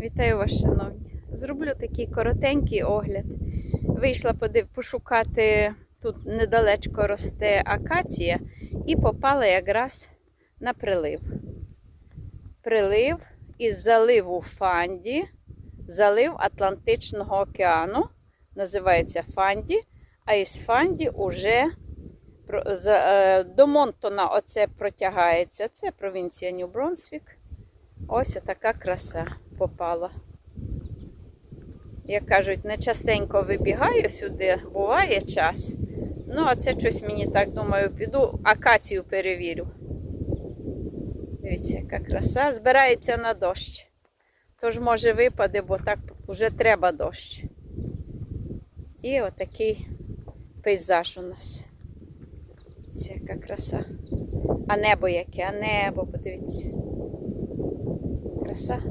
Вітаю вас, шановні. Зроблю такий коротенький огляд. Вийшла пошукати, тут недалечко росте акація, і попала якраз на прилив. Прилив із заливу Фанді, залив Атлантичного океану, називається Фанді, а із Фанді уже е, до Монтона оце протягається. Це провінція Нью-Бронсвік. Ось така краса попала. Як кажуть, не частенько вибігаю сюди, буває час. Ну, а це щось мені так думаю, піду акацію перевірю. Дивіться, яка краса. Збирається на дощ. Тож, може, випаде, бо так вже треба дощ. І отакий пейзаж у нас. Це яка краса. А небо яке, а небо, подивіться. Краса.